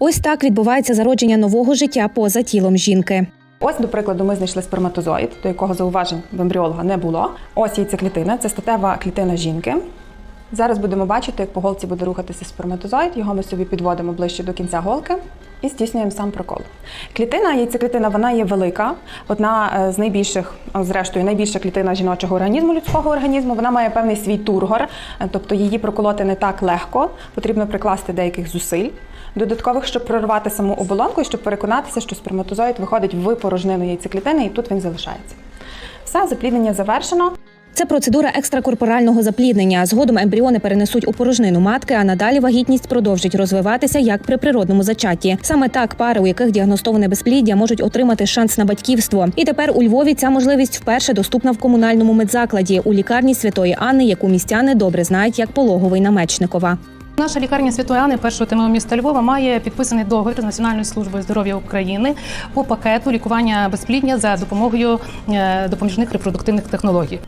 Ось так відбувається зародження нового життя поза тілом жінки. Ось, до прикладу, ми знайшли сперматозоїд, до якого зауважень в ембріолога не було. Ось яйцеклітина, це статева клітина жінки. Зараз будемо бачити, як по голці буде рухатися сперматозоїд. Його ми собі підводимо ближче до кінця голки і здійснюємо сам прокол. Клітина, яйцеклітина, вона є велика, одна е, з найбільших, зрештою, найбільша клітина жіночого організму, людського організму. Вона має певний свій тургор, е, тобто її проколоти не так легко, потрібно прикласти деяких зусиль. Додаткових, щоб прорвати саму оболонку і щоб переконатися, що сперматозоїд виходить в порожнину яйцеклітини і тут він залишається. Все, запліднення завершено. Це процедура екстракорпорального запліднення. Згодом ембріони перенесуть у порожнину матки, а надалі вагітність продовжить розвиватися як при природному зачатті. Саме так пари, у яких діагностоване безпліддя, можуть отримати шанс на батьківство. І тепер у Львові ця можливість вперше доступна в комунальному медзакладі у лікарні Святої Анни, яку містяни добре знають як пологовий намечникова. Наша лікарня Святої Анни першого ТМО міста Львова має підписаний договір з Національною службою здоров'я України по пакету лікування безплідня за допомогою е, допоміжних репродуктивних технологій.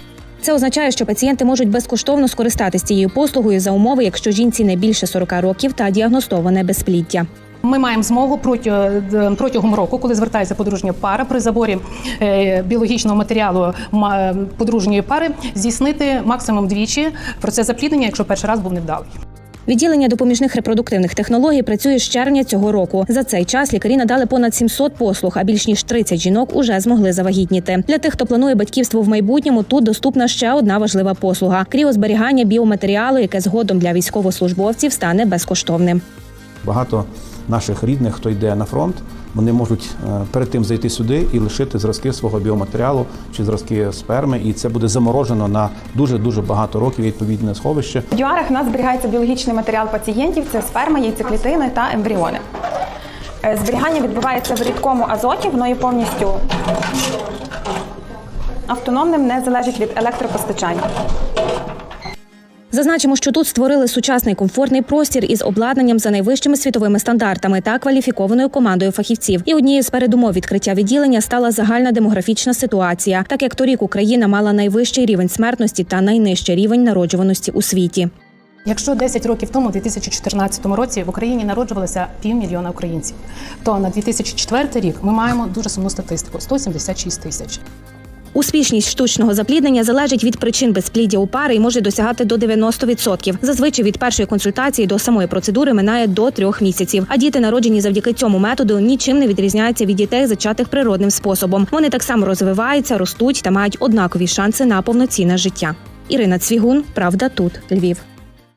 Це означає, що пацієнти можуть безкоштовно скористатися цією послугою за умови, якщо жінці не більше 40 років та діагностоване безпліддя. Ми маємо змогу протягом протягом року, коли звертається подружня пара при заборі е, біологічного матеріалу ма- подружньої пари, здійснити максимум двічі процес запліднення, якщо перший раз був невдалий. Відділення допоміжних репродуктивних технологій працює з червня цього року. За цей час лікарі надали понад 700 послуг, а більш ніж 30 жінок уже змогли завагітніти. Для тих, хто планує батьківство в майбутньому, тут доступна ще одна важлива послуга кріозберігання біоматеріалу, яке згодом для військовослужбовців стане безкоштовним. Багато наших рідних, хто йде на фронт, вони можуть е, перед тим зайти сюди і лишити зразки свого біоматеріалу чи зразки сперми, і це буде заморожено на дуже дуже багато років відповідне сховище. В дюарах у нас зберігається біологічний матеріал пацієнтів: це сперма, яйцеклітини та ембріони. Е, Зберігання відбувається в рідкому азоті, воно є повністю автономним, не залежить від електропостачання. Зазначимо, що тут створили сучасний комфортний простір із обладнанням за найвищими світовими стандартами та кваліфікованою командою фахівців. І однією з передумов відкриття відділення стала загальна демографічна ситуація, так як торік Україна мала найвищий рівень смертності та найнижчий рівень народжуваності у світі. Якщо 10 років тому, у 2014 році, в Україні народжувалося півмільйона українців, то на 2004 рік ми маємо дуже сумну статистику 176 тисяч. Успішність штучного запліднення залежить від причин безпліддя у пари і може досягати до 90%. Зазвичай від першої консультації до самої процедури минає до трьох місяців. А діти, народжені завдяки цьому методу, нічим не відрізняються від дітей, зачатих природним способом. Вони так само розвиваються, ростуть та мають однакові шанси на повноцінне життя. Ірина Цвігун, правда, тут Львів.